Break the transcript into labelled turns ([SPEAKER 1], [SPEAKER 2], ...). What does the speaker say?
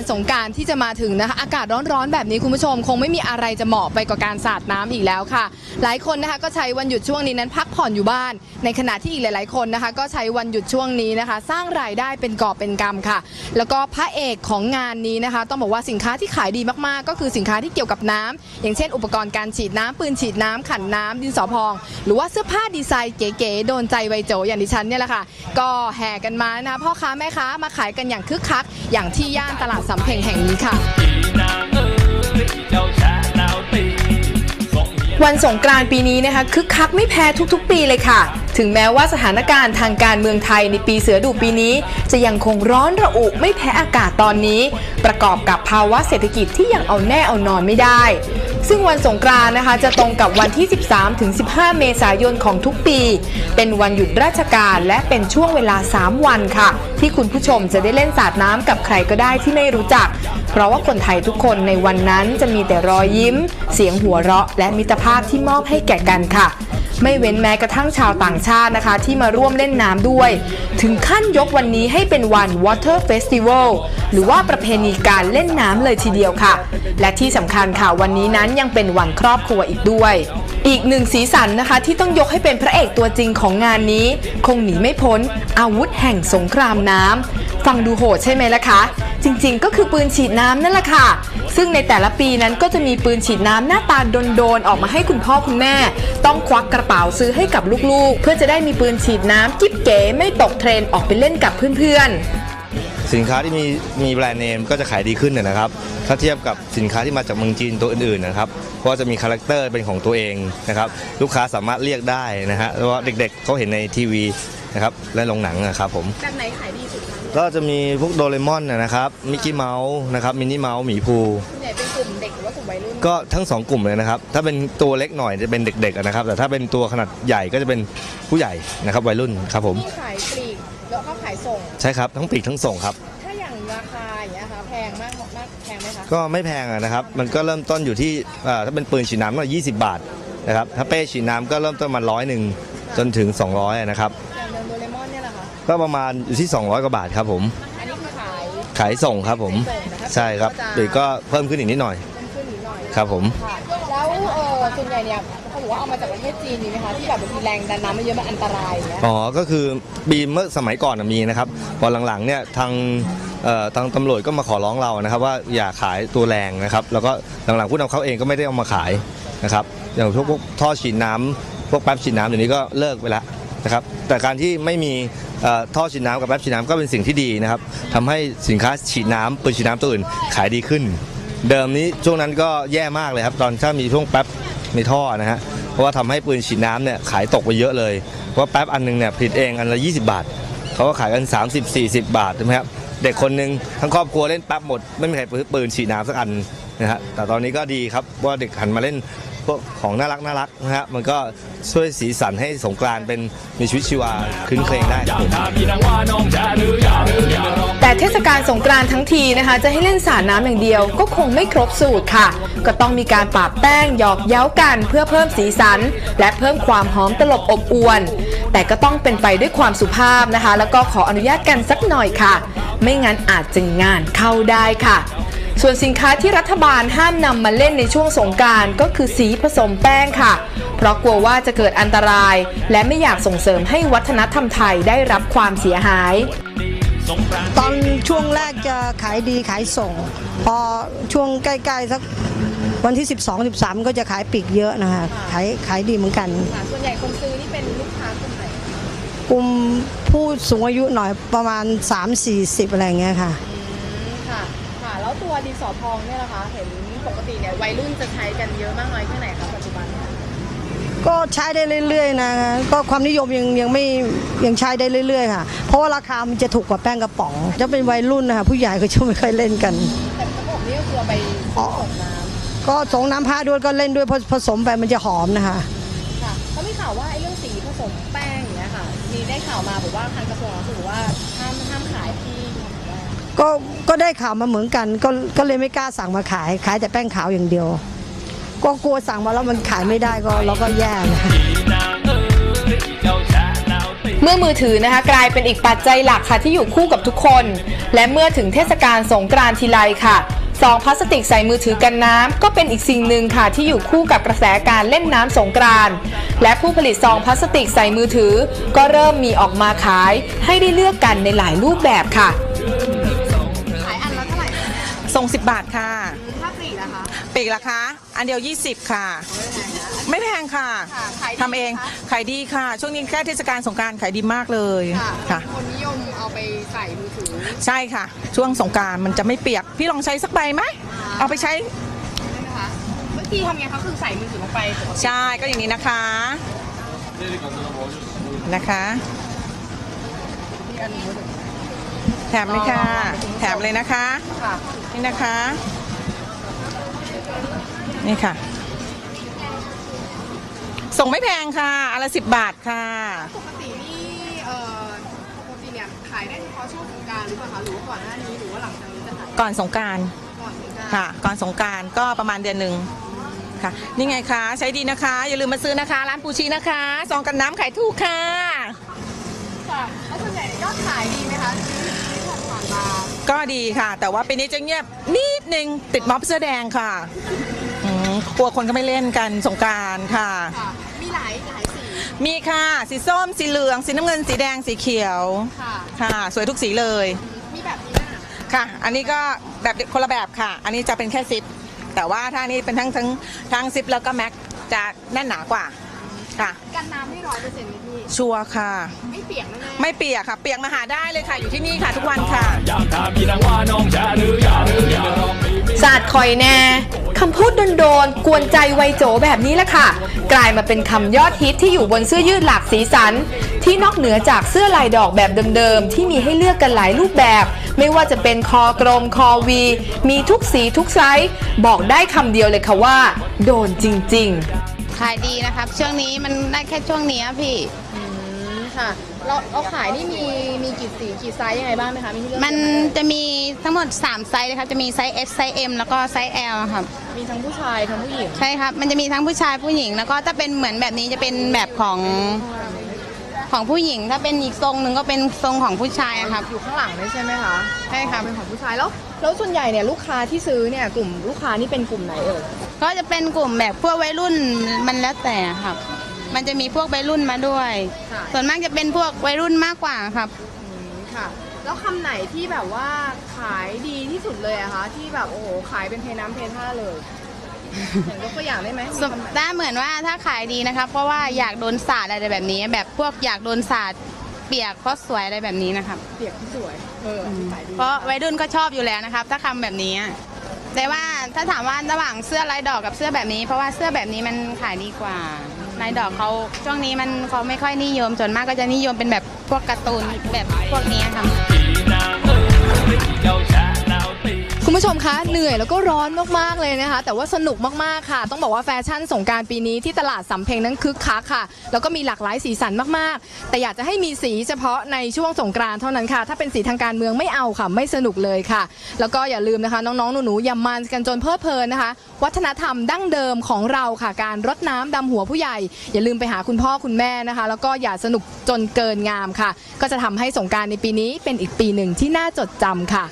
[SPEAKER 1] านสงการที่จะมาถึงนะคะ อากาศร้อนๆแบบนี้คุณผู้ชม คงไม่มีอะไรจะเหมาะไปกว่าการสาดน้ำอีกแล้วค่ะ หลายคนนะคะก็ใช้วันหยุดช่วงนี้นั้นพักผ่อนอยู่บ้าน ในขณะที่อีกหลาย ๆ คนนะคะ ก็ใช้วันหยุดช่วงนี้นะคะ สร้างรายได้เป็นกอบเป็นกำค่ะ แล้วก็พระเอกของงานนี้นะคะ ต้องบอกว่าสินค้าที่ขายดีมากๆ ก็คือสินค้าที่เกี่ยวกับน้ำอย่างเช่น อุปกรณ์การฉีดน้ำปืนฉีดน้ำขันน้ำดินสอพอง หรือว่าเสื้อผ้าดีไซน์เก๋ๆโดนใจวัยโจอย่างดิฉันเนี่ยแหละค่ะก็แห่กันมานะคะพ่อค้าแม่ค้ามาขายกันอย่างคึกคักอย่างที่ย่านตลาดสำเพ็งแห่งนี้ค่ะ
[SPEAKER 2] นางเอ้ยเจ้าชะนาวตีส่งเมีย
[SPEAKER 1] วันสงกรานต์ปีนี้นะคะคึกคักไม่แพ้ทุกๆ ปีเลยค่ะ ถึงแม้ว่าสถานการณ์ทางการเมืองไทยในปีเสือดุปีนี้ จะยังคงร้อนระอุไม่แพ้อากาศตอนนี้ ประกอบกับภาวะเศรษฐกิจที่ยังเอาแน่เอานอนไม่ได้ ซึ่งวันสงกรานต์นะคะจะตรงกับวันที่ 13ถึง15 เมษายนของทุกปี เป็นวันหยุดราชการและเป็นช่วงเวลา 3 วันค่ะ ที่คุณผู้ชมจะได้เล่นสาดน้ำกับใครก็ได้ที่ไม่รู้จัก เพราะว่าคนไทยทุกคนในวันนั้นจะมีแต่รอยยิ้ม เสียงหัวเราะ และมิตรภาพที่มอบให้แก่กันค่ะ ไม่เว้นแม้กระทั่งชาวต่างชาตินะคะ ที่มาร่วมเล่นน้ำด้วย ถึงขั้นยกวันนี้ให้เป็นวัน Water Festival หรือว่าประเพณีการเล่นน้ำเลยทีเดียวค่ะ และที่สำคัญค่ะวันนี้นั้นยังเป็นวันครอบครัวอีกด้วย อีกหนึ่งสีสันนะคะ ที่ต้องยกให้เป็นพระเอกตัวจริงของงานนี้ คงหนีไม่พ้น อาวุธแห่งสงครามน้ำฟังดูโหดใช่ไหมล่ะคะ จริงๆ ก็คือปืนฉีดน้ำนั่นแหละค่ะ ซึ่งในแต่ละปีนั้นก็จะมีปืนฉีดน้ำหน้าตาโดนๆออกมาให้คุณพ่อคุณแม่ ต้องควักกระเป๋าซื้อให้กับลูกๆ เพื่อจะได้มีปืนฉีดน้ำกิ๊บเก๋ไม่ตกเทรนด์ออกไปเล่นกับเพื่อนๆ
[SPEAKER 3] สินค้าที่มีมีแบรนด์เนมก็จะขายดีขึ้นนะนะครับ ถ้าเทียบกับสินค้าที่มาจากเมืองจีนตัวอื่นๆนะครับ เพราะว่าจะมีคาแรคเตอร์เป็นของตัวเองนะครับ ลูกค้าสามารถเรียกได้นะฮะแล้วว่าเด็กๆเขาเห็นในทีวีนะครับและโรงหนังนะครับผม
[SPEAKER 1] แบบไหนขายดีสุดคะ
[SPEAKER 3] ก็จะมีพวกโดเรมอนนะนะครับมิกกี้เมาส์นะครับมินนี่เมาส์หมีภู
[SPEAKER 1] ส่วนใหญ่เป็นกลุ่มเด็กหรือว่ากลุ่มวัยรุ่น
[SPEAKER 3] ก็ทั้งสองกลุ่มเลยนะครับ ถ้าเป็นตัวเล็กหน่อยจะเป็นเด็กๆอะนะครับ แต่ถ้าเป็นตัวขนาดใหญ่ก็จะเป็นผู้ใหญ่นะครับวัยรุ่นครับผม
[SPEAKER 1] ที่ขายปลีกแล้วก็ขายส่ง
[SPEAKER 3] ใช่ครับทั้งปีกทั้งส่งครับ
[SPEAKER 1] ถ้าอย่างราคาอย่างเงี้ยค่ะแพงมากมากแพงไหมคะ
[SPEAKER 3] ก็ไม่แพงอะนะครับ มันก็เริ่มต้นอยู่ที่อ่าถ้าเป็นปืนฉีดน้ำก็20 บาทนะครับถ้าเป้ฉีดน้ำก็เริ่มต้นมาร้อยหนึ่งจนถึง 200อะนะครับ
[SPEAKER 1] อ
[SPEAKER 3] ก็ประมาณอยู่ที่ 200 กว่าบาทครับผม
[SPEAKER 1] อันนี้คือขาย
[SPEAKER 3] ขายส่งครับผม
[SPEAKER 1] ขายส่งนะครับ
[SPEAKER 3] ใช่ครับ
[SPEAKER 1] ก็จะ
[SPEAKER 3] ปีกก็เพิ่มขึ้นอีกนิดหน่อย
[SPEAKER 1] เพิ่มขึ้นนิดหน่อย
[SPEAKER 3] ครับผม
[SPEAKER 1] ค่ะแล้วเออส่วนใหญ่เนี่ยเขาบอกว่าเอามาจากประเทศจีนมีไหมคะที่แบบบางทีแรงดันน้ำมันเยอะมันอันตรายอย่างเงี้ย
[SPEAKER 3] อ๋อ ก็คือบีมเมื่อสมัยก่อนน่ะมีนะครับ พอหลังๆเนี่ยทางเอ่อทางตำรวจก็มาขอร้องเรานะครับ ว่าอย่าขายตัวแรงนะครับ แล้วก็หลังๆผู้นำเข้าเองก็ไม่ได้เอามาขายนะครับ อย่างพวกพวกท่อฉีดน้ำพวกแป๊บฉีดน้ำเดี๋ยวนี้ก็เลิกไปแล้วนะครับ แต่การที่ไม่มีเอ่อ ท่อฉีดน้ำกับแป๊บฉีดน้ำก็เป็นสิ่งที่ดีนะครับทำให้สินค้าฉีดน้ำปืนฉีดน้ำตัวอื่นขายดีขึ้น เดิมนี้ช่วงนั้นก็แย่มากเลยครับ ตอนถ้ามีช่วงแป๊บมีท่อนะฮะเพราะว่าทำให้ปืนฉีดน้ำเนี่ยขายตกไปเยอะเลยเพราะแป๊บอันหนึงเนี่ยผลิตเองอันละ 20 บาทเขาก็ขายกัน 30 40 บาทใช่ไหมครับเด็กคนหนึ่งทั้งครอบครัวเล่นแป๊บหมด ไม่มีใครซื้อปืนฉีดน้ำสักอันนะฮะแต่ตอนนี้ก็ดีครับว่าเด็กหันมาเล่น พวกของน่ารักน่ารักนะฮะมันก็ช่วยสีสันให้สงกรานต์เป็นมีชีวิตชีวาคืนเครงได้ครับผม
[SPEAKER 1] แต่เทศกาลสงกรานต์ทั้งทีนะคะ จะให้เล่นสาดน้ำอย่างเดียวก็คงไม่ครบสูตรค่ะ ก็ต้องมีการปาดแป้งหยอกเย้ากันเพื่อเพิ่มสีสัน และเพิ่มความหอมตลบอบอวน แต่ก็ต้องเป็นไปด้วยความสุภาพนะคะ แล้วก็ขออนุญาตกันสักหน่อยค่ะ ไม่งั้นอาจจะงานเข้าได้ค่ะ ส่วนสินค้าที่รัฐบาลห้ามนำมาเล่นในช่วงสงกรารก็คือสีผสมแป้งค่ะ เพราะกลัวว่าจะเกิดอันตราย และไม่อยากส่งเสริมให้วัฒนธรรมไทยได้รับความเสียหาย
[SPEAKER 2] สงกรานต์
[SPEAKER 4] ตอนช่วงแรกจะขายดีขายส่ง พอช่วงใกล้ๆสักวันที่ 12 13 ก็จะขายปีกเยอะนะคะขายขายดีเหมือนกัน
[SPEAKER 1] ส่วนใหญ่คนซื้อนี่เป็นลูกค้ากลุ่มไหน
[SPEAKER 4] กลุ่มผู้สูงอายุหน่อยประมาณ 3-40 อะไรอย่างเงี้ยค่ะ
[SPEAKER 1] ค่ะค่ะแล้ว ตัวดินสอพองเนี่ยนะคะ เห็นปกติเนี่ยวัยรุ่นจะใช้กันเยอะมากน้อยแค่ไหนคะปัจจุบัน
[SPEAKER 4] ก็ใช้ได้เรื่อยๆนะก็ความนิยมยังยังไม่ยังใช้ได้เรื่อยๆค่ะ เพราะว่าราคามันจะถูกกว่าแป้งกระป๋อง จะเป็นวัยรุ่นนะคะผู้ใหญ่ก็จะไม่ค่อยเล่นกัน
[SPEAKER 1] แต่กระผมนี่ก็คือเอาไป
[SPEAKER 4] อ๋อ
[SPEAKER 1] ส่งน้
[SPEAKER 4] ก็สงน้ำผ้าด้วยก็เล่นด้วยผผสมไปมันจะหอมนะคะำ
[SPEAKER 1] ค่ะเขามีข่าวว่าไอ้เรื่องสีผสมแป้งอย่างเงี้ยค่ะ มีได้ข่าวมาบอกว่าทางกระทรวงสาธารณสุขบอกว่าห้ามห้ามขายที่แป้ง
[SPEAKER 4] ก็ก็ได้ข่าวมาเหมือนกัน ก็ก็เลยไม่กล้าสั่งมาขาย ขายแต่แป้งขาวอย่างเดียว ก็กลัวสั่งมาแล้วมันขายไม่ได้ก็เราก็แย่นะ
[SPEAKER 2] พี่นางเอ้ยเจ้าชะนาวตี
[SPEAKER 1] เมื่อมือถือนะคะกลายเป็นอีกปัจจัยหลักค่ะที่อยู่คู่กับทุกคน และเมื่อถึงเทศกาลสงกรานต์ทีไรค่ะซองพลาสติกใส่มือถือกันน้ำก็เป็นอีกสิ่งหนึ่งค่ะที่อยู่คู่กับกระแสการเล่นน้ำสงกรานต์และผู้ผลิตซองพลาสติกใส่มือถือ ก็เริ่มมีออกมาขายให้ได้เลือกกันในหลายรูปแบบค่ะ
[SPEAKER 5] ส่ง 10 บาทค่ะ ถ้าปลีกนะคะปลีกราคาอันเดียว 20 ค่ะ ไม่แพงค่ะทำเองขายดีค่ะ ช่วงนี้แค่เทศกาลสงกรารขายดีมากเลยค่ะ
[SPEAKER 6] คนนิยมเอาไปใส่มือถือ
[SPEAKER 5] ใช่ค่ะ ช่วงสงกรารมันจะไม่เปียก พี่ลองใช้สักใบไหมเอาไปใช้
[SPEAKER 6] ใช่ไหมคะ เมื่อกี้ทำไงคะคือใส่มือถือลงไป
[SPEAKER 5] ใช่ก็อย่างนี้นะคะ นะคะ แถมเลยค่ะ แถมเลยนะคะ
[SPEAKER 6] ค่ะ
[SPEAKER 5] นี่นะคะ นี่ค่ะ ส่งไม่แพงค่ะอันละสิบบาทค่ะ
[SPEAKER 6] ปกตินี่เอ่อปกติเนี่ยขายได้เฉพาะช่วงสงกรารหรือเปล่าคะหรือว่าก่อนหน้านี้หรือว่าหลังจากนี้จะขาย
[SPEAKER 5] ก่อนสงกราร
[SPEAKER 6] ก่อนสงกราร
[SPEAKER 5] ค่ะ ก่อนสงกรารก็ประมาณเดือนหนึ่งค่ะ นี่ไงคะ ใช้ดีนะคะ อย่าลืมมาซื้อนะคะ ร้านปูชีนะคะ ซองกันน้ำขายถูกค่ะ
[SPEAKER 6] ค่ะแล้วส่วนใหญ่ยอดขายดีไหมคะที่ผ่านมา
[SPEAKER 5] ก็ดีค่ะ แต่ว่าปีนี้จะเงียบนิดนึงติดม็อบเสื้อแดงค่ะอืมกลัวคนก็ไม่เล่นกันสงกรารค่ะ
[SPEAKER 6] ค่ะ มีหลายหลายสี
[SPEAKER 5] มีค่ะ สีส้ม สีเหลือง สีน้ำเงิน สีแดง สีเขียว
[SPEAKER 6] ค่ะ
[SPEAKER 5] ค่ะ สวยทุกสีเลย
[SPEAKER 6] มีแบบนี้น่ะ
[SPEAKER 5] ค่ะ อันนี้ก็แบบคนละแบบค่ะ อันนี้จะเป็นแค่ซิป แต่ว่าถ้านี้เป็นทั้งทั้งทั้งซิปแล้วก็แม็กจะแน่นหนากว่า ค่ะ
[SPEAKER 6] กันน้ำให้ร้อยเปอร์เซ็นต์ไหมพี่
[SPEAKER 5] ชัวร์ค่ะ
[SPEAKER 6] ไม่เปียกแน่ๆ
[SPEAKER 5] ไม่เปียกค่ะ เปียกมาหาได้เลยค่ะ อยู่ที่นี่ค่ะทุกวันค่ะ
[SPEAKER 2] อยากถามพี่นางว่าน้องจะหรืออยากหรืออยากร้องเพลง
[SPEAKER 1] ศาสตร์คอยแน่คำพูดโดนๆ กวนใจวัยโจแบบนี้แหละค่ะ กลายมาเป็นคำยอดฮิตที่อยู่บนเสื้อยืดหลากสีสัน ที่นอกเหนือจากเสื้อลายดอกแบบเดิมๆ ที่มีให้เลือกกันหลายรูปแบบ ไม่ว่าจะเป็นคอกลมคอวี มีทุกสีทุกไซส์ บอกได้คำเดียวเลยค่ะว่า โดนจริงๆ
[SPEAKER 7] ขายดีนะครับ ช่วงนี้มันได้แค่ช่วงนี้อะพี่
[SPEAKER 6] ค่ะเราเราขายนี่มีมีกี่สีกี่ไซส์ยังไงบ้างไหมคะมีให้เลือก
[SPEAKER 7] มัน
[SPEAKER 6] ไห
[SPEAKER 7] จะมีทั้งหมด 3 ไซส์เลยครับ จะมีไซส์ S ไซส์ M แล้วก็ไซส์ L ครับ
[SPEAKER 6] มีทั้งผู้ชายทั้งผู้หญิง
[SPEAKER 7] ใช่ครับ มันจะมีทั้งผู้ชายผู้หญิง แล้วก็ถ้าเป็นเหมือนแบบนี้จะเป็นแบบของ ของผู้หญิง ถ้าเป็นอีกทรงหนึ่งก็เป็นทรงของผู้ชายอะครับ
[SPEAKER 6] อยู่ข้างหลังนี่ใช่ไหมคะ
[SPEAKER 7] ใช่ครับ
[SPEAKER 6] เป็นของผู้ชายแล้วแล้วส่วนใหญ่เนี่ยลูกค้าที่ซื้อเนี่ยกลุ่มลูกค้านี่เป็นกลุ่มไหนเอ่ย
[SPEAKER 7] ก็จะเป็นกลุ่มแบบพวกวัยรุ่นมันแล้วแต่ครับ มันจะมีพวกวัยรุ่นมาด้วย
[SPEAKER 6] ค่ะ
[SPEAKER 7] ส่วนมากจะเป็นพวกวัยรุ่นมากกว่าครับ
[SPEAKER 6] ค่ะ แล้วคำไหนที่แบบว่าขายดีที่สุดเลยอะคะที่แบบโอ้โหขายเป็นเทน้ำเทท่าเลยเห็น ยกตัวอย่างได้ไหมมี
[SPEAKER 7] สม
[SPEAKER 6] คำไหน
[SPEAKER 7] ได้เหมือนว่าถ้าขายดีนะครับเพราะว่าอยากโดนสาดอะไรแบบนี้ แบบพวกอยากโดนสาดเปียกเพราะสวยอะไรแบบนี้นะครับ
[SPEAKER 6] เปียกที่สวย เออที่ขายดี
[SPEAKER 7] เพราะวัยรุ่นก็ชอบอยู่แล้วนะครับ ถ้าคำแบบนี้แต่ว่าถ้าถามว่าระหว่างเสื้อลายดอกกับเสื้อแบบนี้ เพราะว่าเสื้อแบบนี้มันขายดีกว่าลายดอกเขาช่วงนี้มันเขาไม่ค่อยนิยมส่วนมากก็จะนิยมเป็นแบบพวกการ์ตูนแบบพวกนี้ครับ
[SPEAKER 2] พี่นาง
[SPEAKER 1] คุณผู้ชมคะเหนื่อยแล้วก็ร้อนมากๆเลยนะคะ แต่ว่าสนุกมากๆค่ะ ต้องบอกว่าแฟชั่นสงการปีนี้ที่ตลาดสำเพ็งนั้นคึกคักค่ะ แล้วก็มีหลากหลายสีสันมากๆ แต่อยากจะให้มีสีเฉพาะในช่วงสงกรานต์เท่านั้นค่ะ ถ้าเป็นสีทางการเมืองไม่เอาค่ะ ไม่สนุกเลยค่ะ แล้วก็อย่าลืมนะคะน้องๆหนูๆอย่ามันกันจนเพลิดเพลินนะคะ วัฒนธรรมดั้งเดิมของเราค่ะ การรดน้ำดำหัวผู้ใหญ่ อย่าลืมไปหาคุณพ่อคุณแม่นะคะ แล้วก็อย่าสนุกจนเกินงามค่ะ ก็จะทำให้สงการในปีนี้เป็นอีกปีหนึ่งที่น่าจดจำค่ะ